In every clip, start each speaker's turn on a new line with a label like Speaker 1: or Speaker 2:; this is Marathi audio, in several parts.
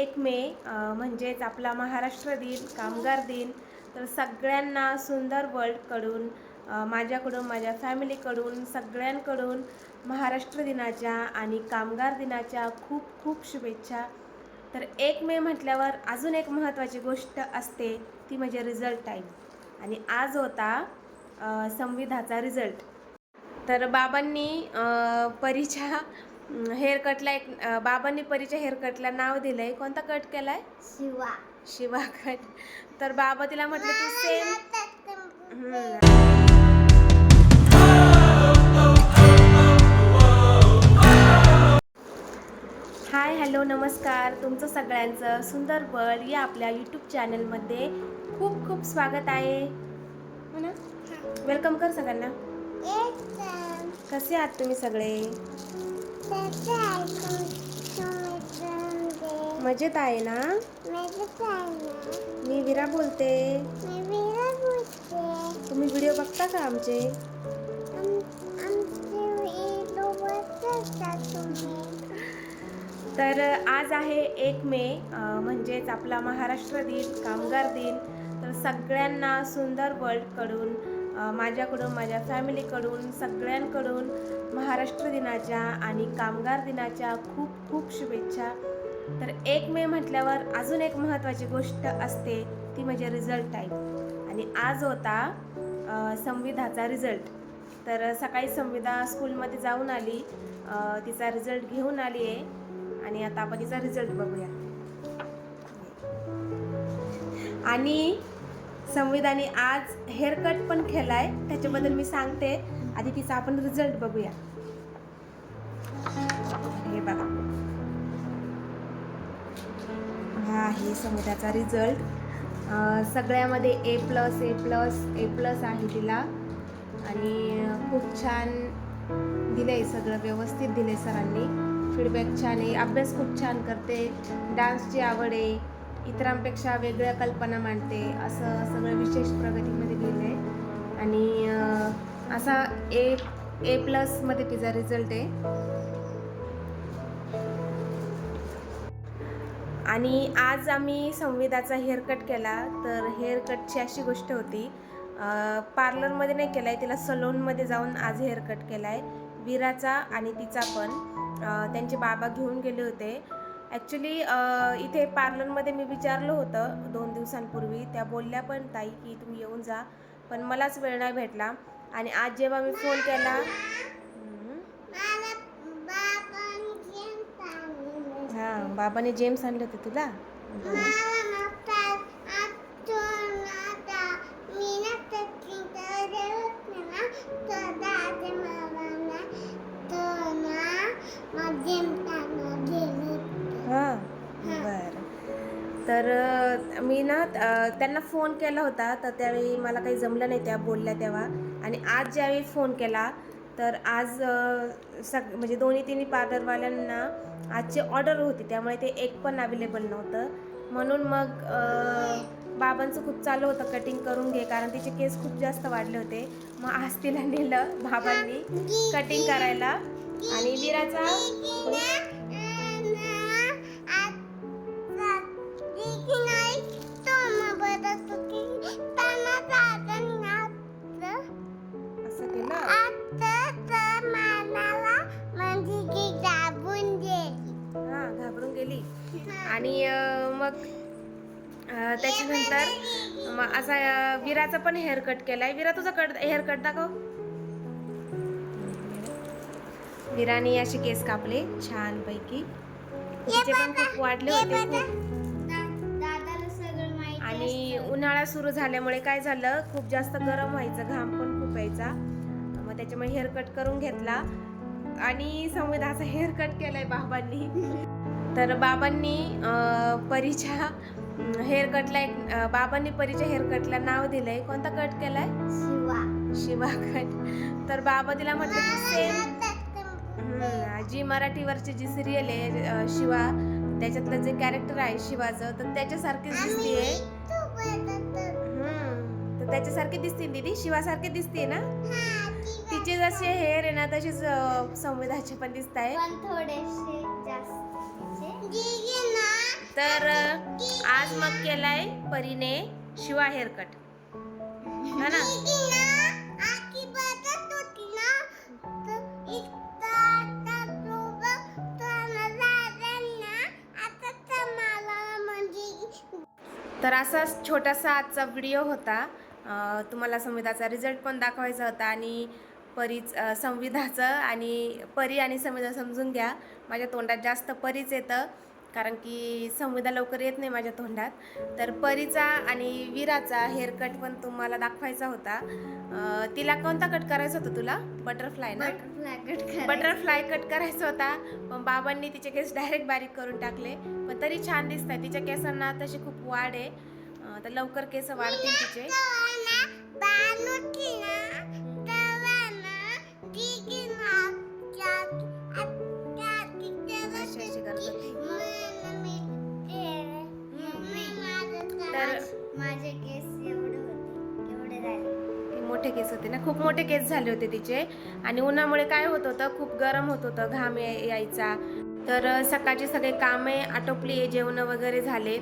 Speaker 1: एक मे म्हणजेच आपला महाराष्ट्र दिन कामगार दिन तर सगळ्यांना सुंदर वर्ल्डकडून माझ्याकडून माझ्या फॅमिलीकडून सगळ्यांकडून महाराष्ट्र दिनाच्या आणि कामगार दिनाच्या खूप खूप शुभेच्छा. तर एक मे म्हटल्यावर अजून एक महत्त्वाची गोष्ट असते ती म्हणजे रिझल्ट टाईम आणि आज होता संविधाचा रिझल्ट तर बाबांनी परीक्षा परीच्या हेअरकटला एक बाबांनी परीच्या हेअरकटला नाव दिलंय. कोणता कट केलाय?
Speaker 2: शिवा.
Speaker 1: शिवा कट. तर बाबा तिला म्हटलं तू सेम हाय हॅलो नमस्कार. तुमचं सगळ्यांचं सुंदर वर्ल्ड या आपल्या यूट्यूब चॅनलमध्ये खूप खूप स्वागत आहे. हो ना? वेलकम कर सगळ्यांना. कसे आहात तुम्ही सगळे? मजेत आहे ना? मी विरा बोलते. तुम्ही व्हिडिओ बघता का आमचे? तर आज आहे एक मे म्हणजेच आपला महाराष्ट्र दिन कामगार दिन. तर सगळ्यांना सुंदर वर्ल्डकडून माझ्याकडून माझ्या फॅमिलीकडून सगळ्यांकडून महाराष्ट्र दिनाच्या आणि कामगार दिनाच्या खूप खूप शुभेच्छा. तर एक मे म्हटल्यावर अजून एक महत्त्वाची गोष्ट असते ती म्हणजे रिझल्ट टाईम आणि आज होता संविधाचा रिझल्ट तर सकाळी संविधा स्कूलमध्ये जाऊन आली तिचा रिझल्ट घेऊन आली आहे. आणि आता आपण तिचा रिझल्ट बघूया. आणि संविधाने आज हेअरकट पण केलाय. त्याच्याबद्दल मी सांगते. आधी तिचा आपण रिझल्ट बघूया. हे बघा. हा आहे संविधाचा रिझल्ट सगळ्यामध्ये A plus A plus A plus आहे तिला. आणि खूप छान दिलंय सगळं व्यवस्थित दिलंय सरांनी. फीडबॅक छान आहे. अभ्यास खूप छान करते. डान्सची आवड आहे. इतरांपेक्षा वेगळ्या कल्पना मांडते. असं सगळं विशेष प्रगतीमध्ये लिहिलं आहे आणि असा ए ए प्लसमध्ये तिचा रिझल्ट आहे. आणि आज आम्ही संविधाचा हेअरकट केला. तर हेअरकटची अशी गोष्ट होती. पार्लरमध्ये नाही केला आहे तिला सलोनमध्ये जाऊन आज हेअरकट केला आहे विराचा आणि तिचा पण. त्यांचे बाबा घेऊन गेले होते. ॲक्च्युली इथे पार्लरमध्ये मी विचारलं होतं दोन दिवसांपूर्वी. त्या बोलल्या पण ताई की तुम्ही येऊन जा. पण मलाच वेळ नाही भेटला. आणि आज जेव्हा मी फोन केला हां बाबाने जेम्स आणले होते तुला? जेम्स तर मी ना त्यांना फोन केला होता. तर त्यावेळी मला काही जमलं नाही त्या बोलल्या तेव्हा. आणि आज ज्यावेळी फोन केला तर आज सग म्हणजे दोन्ही तिन्ही पार्लरवाल्यांना आजची ऑर्डर होती. त्यामुळे ते एक पण अवेलेबल नव्हतं. म्हणून मग बाबांचं खूप चालू होतं कटिंग करून घे. कारण तिचे केस खूप जास्त वाढले होते. मग आज तिला नेलं बाबांनी कटिंग करायला. आणि विराचा असा विराचा पण हेअर कट केलाय. विरा तुझा कट हेअर कट दाखव. विराने असे केस कापले छान पैकी तिचे पण खूप वाढले होते. खूप आणि उन्हाळा सुरू झाल्यामुळे काय झालं? खूप जास्त गरम व्हायचं घाम पण खूप यायचा. मग त्याच्यामुळे हेअर कट करून घेतला. आणि संविधाचा हेअर कट केलाय बाबांनी. तर बाबांनी परीच्या हेअर कटला एक बाबांनी परीच्या हेअर कटला नाव दिलंय. कोणता कट केलाय?
Speaker 2: शिवा.
Speaker 1: शिवा कट. तर बाबा तिला म्हटलं तू सेम जी मराठीवरची जी सिरियल आहे शिवा त्याच्यातलं जे कॅरेक्टर आहे शिवाचं तर त्याच्यासारखीच दिसतीये. हम्म, तर त्याच्यासारखी दिसते दीदी? शिवासारखी दिसते ना? तिचे जसे हेअर आहे ना तसेच संविधाचे पण दिसत आहे
Speaker 2: पण थोडेसे जास्त.
Speaker 1: तर आज मग केलाय परीने शिवा हेअरकट. हा ना? तर असा छोटासा आजचा व्हिडिओ होता. तुम्हाला संविधाचा रिझल्ट पण दाखवायचा होता आणि परीच संविधाचं आणि परी आणि संविधा समजून घ्या. माझ्या तोंडात जास्त परीच येतं कारण की संविधा लवकर येत नाही माझ्या तोंडात. तर परीचा आणि वीराचा हेअरकट पण तुम्हाला दाखवायचा होता. तिला कोणता कट करायचा होता तुला? बटरफ्लाय ना? बटरफ्लाय कट करायचा. होता. पण बाबांनी तिचे केस डायरेक्ट बारीक करून टाकले. पण तरी छान दिसत आहे तिच्या केसांना तशी खूप वाढ आहे. तर लवकर केस वाढतील तिचे. मोठे केस होते ना खूप मोठे केस झाले होते तिचे. आणि उन्हामुळे काय होत होतं खूप गरम होत होतं घाम यायचा. तर सकाळचे सगळे कामे आटोपली जेवण वगैरे झालेत.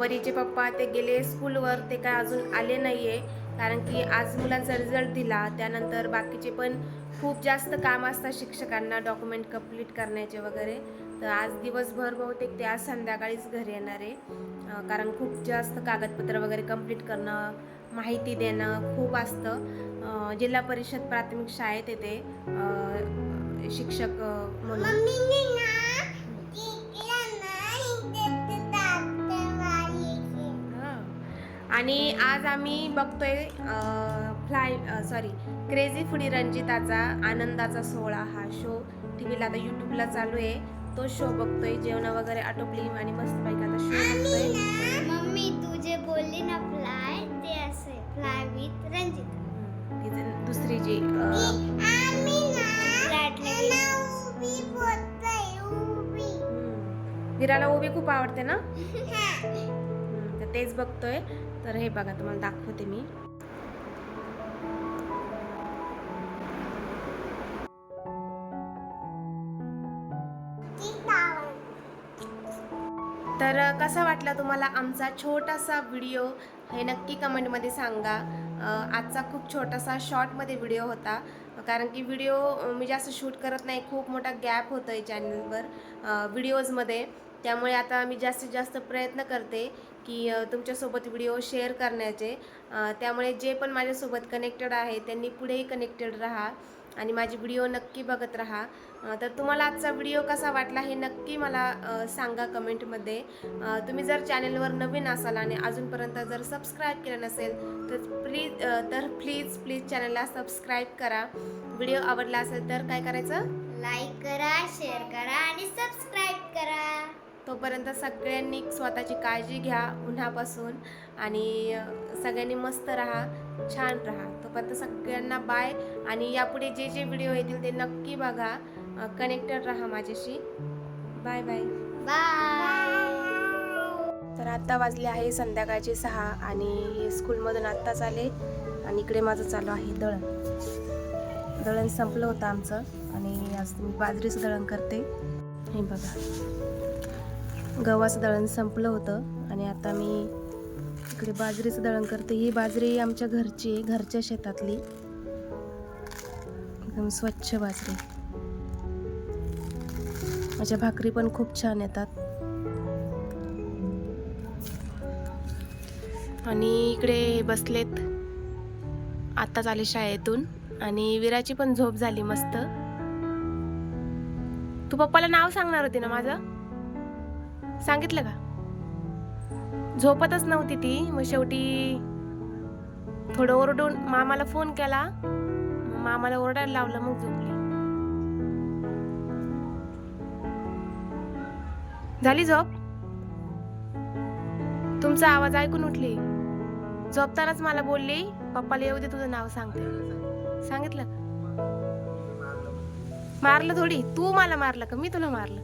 Speaker 1: परीचे पप्पा ते गेले स्कूलवर ते काय अजून आले नाही आहे कारण की आज मुलांचा रिझल्ट दिला. त्यानंतर बाकीचे पण खूप जास्त काम असतात शिक्षकांना डॉक्युमेंट कंप्लीट करण्याचे वगैरे. तर आज दिवसभर बहुतेक ते आज संध्याकाळीच घरी येणार. आहे कारण खूप जास्त कागदपत्र वगैरे कंप्लीट करणं माहिती देणं खूप असतं. जिल्हा परिषद प्राथमिक शाळेत येते शिक्षक म्हणून. हा. आणि आज आम्ही बघतोय फ्लाय सॉरी क्रेझी फुडी रंजिताचा आनंदाचा सोहळा हा शो टी व्हीला आता यूट्यूबला चालू आहे. तो शो बघतोय जेवण वगैरे आटोपली आणि मस्त पैकी आता शो बघतोय.
Speaker 2: मम्मी तू जे बोलली ना फ्लाय. ते असे फ्लाय विथ रंजिता
Speaker 1: दुसरी जी. विराला उभी खूप आवडते ना? तर तेच बघतोय. तर हे बघा तुम्हाला दाखवते मी. तर कसा वाटला तुम्हाला आमचा छोटासा व्हिडिओ? हे नक्की कमेंटमध्ये सांगा. आजचा खूप छोटासा शॉर्टमध्ये व्हिडिओ होता. कारण की व्हिडिओ मी जास्त शूट करत नाही. खूप मोठा गॅप होतो आहे चॅनलवर व्हिडिओजमध्ये. त्यामुळे आता मी जास्तीत जास्त प्रयत्न करते की तुमच्यासोबत व्हिडिओ शेअर करण्याचे. त्यामुळे जे पण माझ्यासोबत कनेक्टेड आहे त्यांनी पुढेही कनेक्टेड राहा आणि माझी व्हिडिओ नक्की बघत राहा. तर तुम्हाला आजचा व्हिडिओ कसा वाटला हे नक्की मला सांगा कमेंटमध्ये. तुम्ही जर चॅनलवर नवीन असाल आणि अजूनपर्यंत जर सबस्क्राईब केलं नसेल तर प्लीज तर प्लीज प्लीज चॅनलला सबस्क्राईब करा. व्हिडिओ आवडला असेल तर काय करायचं?
Speaker 2: लाईक करा शेअर करा आणि सबस्क्राईब करा.
Speaker 1: तोपर्यंत सगळ्यांनी स्वतःची काळजी घ्या उन्हापासून आणि सगळ्यांनी मस्त राहा छान राहा. तोपर्यंत सगळ्यांना बाय आणि यापुढे जे जे व्हिडिओ येतील ते नक्की बघा. कनेक्टेड राहा माझ्याशी. बाय बाय
Speaker 2: बाय
Speaker 1: तर आत्ता वाजले आहे संध्याकाळचे सहा आणि हे स्कूलमधून आत्ताच आले आणि इकडे माझं चालू आहे दळण. दळण संपलं होतं आमचं आणि आज मी बाजरीचं दळण करते. हे बघा. गव्हाचं दळण संपलं होतं आणि आता मी इकडे बाजरीचं दळण करते. ही बाजरी आमच्या घरची आहे घरच्या शेतातली. एकदम स्वच्छ बाजरी. माझ्या भाकरी पण खूप छान येतात. आणि इकडे बसलेत आत्ताच आले शाळेतून आणि विराची पण झोप झाली मस्त. तू पप्पाला नाव सांगणार होती ना माझं? सांगितलं का? झोपतच नव्हती ती मग शेवटी थोडं ओरडून मामाला फोन केला. मग मामाला ओरडायला लावलं मग झोप झाली झोप? तुमचा आवाज ऐकून उठली. झोपतानाच मला बोलली पप्पाला येऊ दे तुझं नाव सांगते. सांगितलं का? मारलं थोडी. तू मला मारलं का? मी तुला मारलं.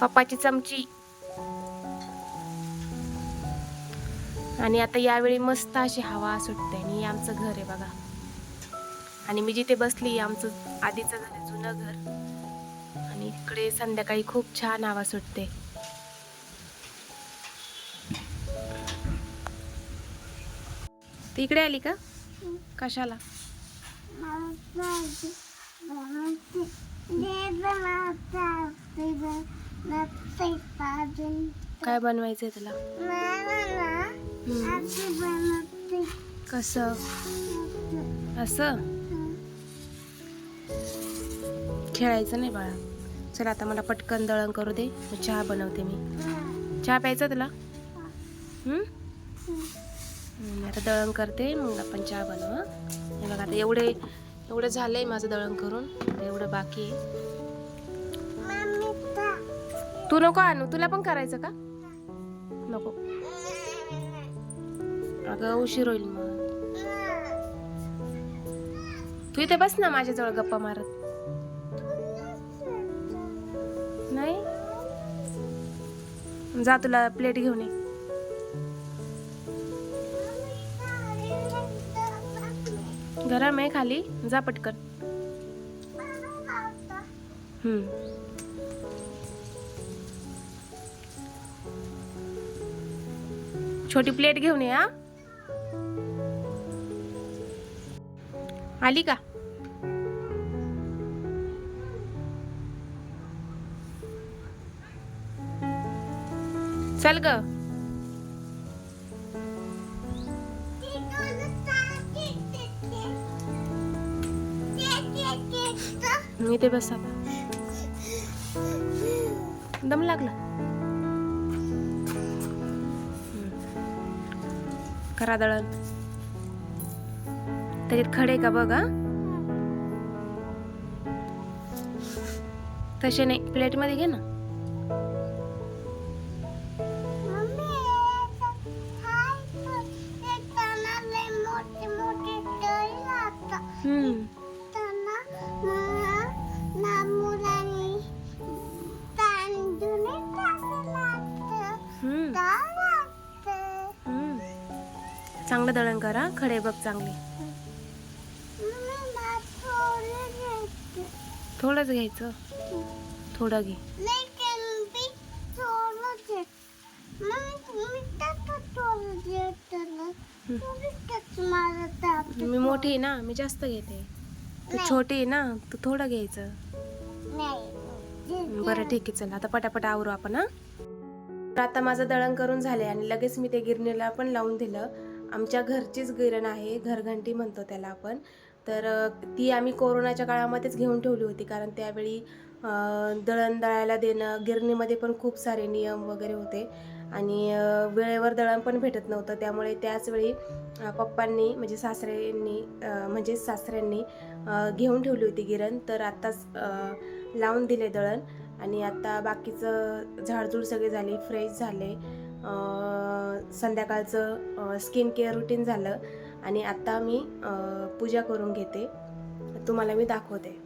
Speaker 1: पप्पाची चमची. आणि आता यावेळी मस्त अशी हवा सुटते आणि आमचं घर आहे बघा. आणि मी जिथे बसली आमचं आधीचं घर आहे जुनं घर. आणि इकडे संध्याकाळी खूप छान आवाज सुटते. ती इकडे आली का? कशाला? काय बनवायचंय तुला? कसं? असं? खेळायचं नाही बाळा. चल आता मला पटकन दळण करू दे. मग चहा बनवते मी. चहा प्यायचा तुला? आता दळण करते. मग आपण चहा बनवू हे? बघा आता एवढे एवढं झालंय माझं दळण करून. एवढं बाकी आहे. तू नको आणू. तुला पण करायचं का? नको. अगं उशीर होईल मग तू इथे बस ना माझ्याजवळ गप्पा मारत. नाही. जा तुला प्लेट घेऊन ये. गरम आहे खाली. जा पटकन. हम्म. छोटी प्लेट घेऊन ये हा. आली का? चल ग. मी ते बस आता दम लागला. करा दळण. त्याच्यात खडे का बघ हा? तसे नाही. प्लेटमध्ये घे ना. हम्म हम्म हम्म. चांगलं दळण करा खडे बघ चांगले थोडंच घ्यायचं थोडं घे मोठी आहे ना मी जास्त घेते. तू
Speaker 2: नाही.
Speaker 1: छोटी आहे ना तू थोडं घ्यायचं. बरं ठीक आहे चल. आता पटापट आवरू आपण हा? तर आता माझं दळण करून झाले आणि लगेच मी ते गिरणीला पण लावून दिलं. आमच्या घरचीच गिरण आहे घरघंटी म्हणतो त्याला आपण. तर अ, ती आम्ही कोरोनाच्या काळामध्येच घेऊन ठेवली होती कारण त्यावेळी अ, दळण दळायला देणं गिरणीमध्ये पण खूप सारे नियम वगैरे होते. आणि वेळेवर दळण पण भेटत नव्हतं. त्यामुळे त्याचवेळी पप्पांनी म्हणजे सासऱ्यांनी म्हणजे म्हणजेच सासऱ्यांनी घेऊन ठेवली होती गिरण. तर आत्ताच लावून दिले दळण आणि आता बाकीचं झाडझूड सगळे झाली फ्रेश झाले. संध्याकाळचं स्किन केअर रुटीन झालं आणि आत्ता मी पूजा करून घेते. तुम्हाला मी दाखवते.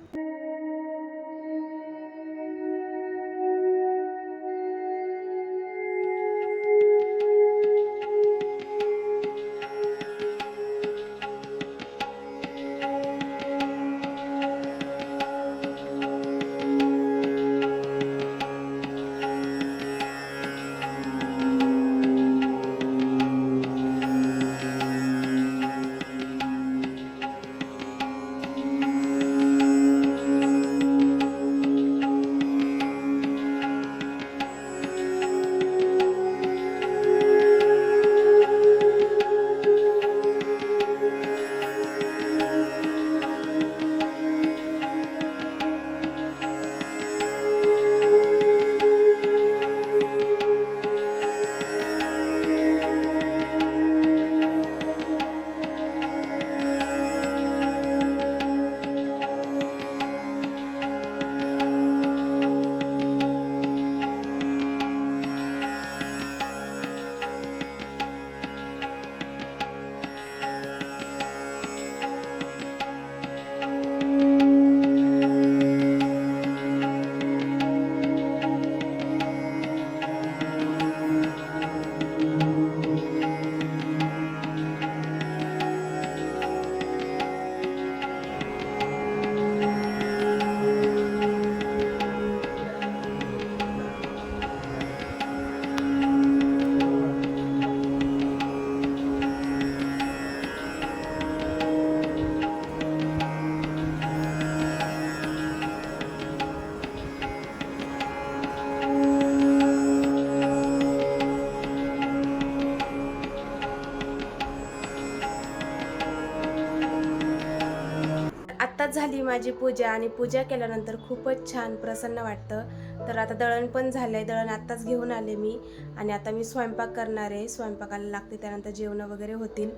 Speaker 1: आज झाली माझी पूजा आणि पूजा केल्यानंतर खूपच छान प्रसन्न वाटतं. तर आता दळण पण झालं आहे दळण आत्ताच घेऊन आले मी आणि आता मी स्वयंपाक करणार आहे. स्वयंपाकाला लागते त्यानंतर जेवणं वगैरे होतील.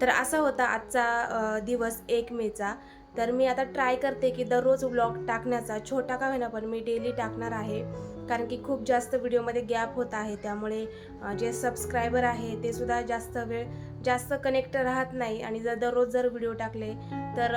Speaker 1: तर असा होता आजचा दिवस एक मेचा तर मी आता ट्राय करते की दररोज व्लॉग टाकण्याचा. छोटा का होईना पण मी डेली टाकणार आहे. कारण की खूप जास्त व्हिडिओमध्ये गॅप होत आहे. त्यामुळे जे सबस्क्रायबर आहे ते सुद्धा जास्त वेळ जास्त कनेक्ट राहत नाही. आणि जर दररोज जर व्हिडिओ टाकले तर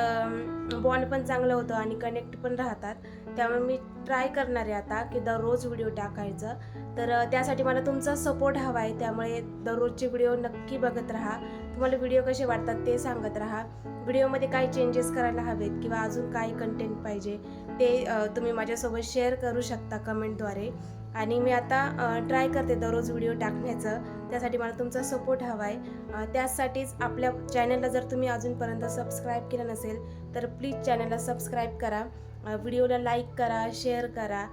Speaker 1: बॉन्ड पण चांगलं होतं आणि कनेक्ट पण राहतात. त्यामुळे मी ट्राय करणार आहे आता की दररोज व्हिडिओ टाकायचं. तर त्यासाठी मला तुमचा सपोर्ट हवा आहे त्यामुळे दररोजचे व्हिडिओ नक्की बघत राहा. तुम्हाला व्हिडिओ कसे वाटतात ते सांगत राहा. व्हिडिओमध्ये काय चेंजेस करायला हवेत किंवा अजून काय कंटेंट पाहिजे ते तुम्ही माझ्यासोबत शेअर करू शकता कमेंटद्वारे आणि मी आता ट्राय करते दररोज व्हिडिओ टाकण्याचं. त्यासाठी मला तुमचा सपोर्ट हवा आहे त्यासाठीच आपल्या चॅनलला जर तुम्ही अजूनपर्यंत सबस्क्राईब केलं नसेल तर प्लीज चॅनलला सबस्क्राईब करा. व्हिडिओला लाईक करा शेअर करा.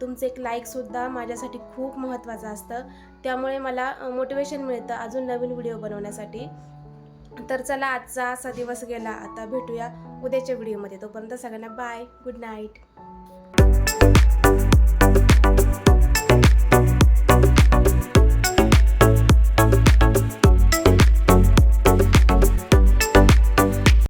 Speaker 1: तुमचं एक लाईकसुद्धा माझ्यासाठी खूप महत्त्वाचं असतं. त्यामुळे मला मोटिवेशन मिळतं अजून नवीन व्हिडिओ बनवण्यासाठी. तर चला आजचा असा दिवस गेला. आता भेटूया उद्याच्या व्हिडिओमध्ये तोपर्यंत सगळ्यांना बाय गुड नाईट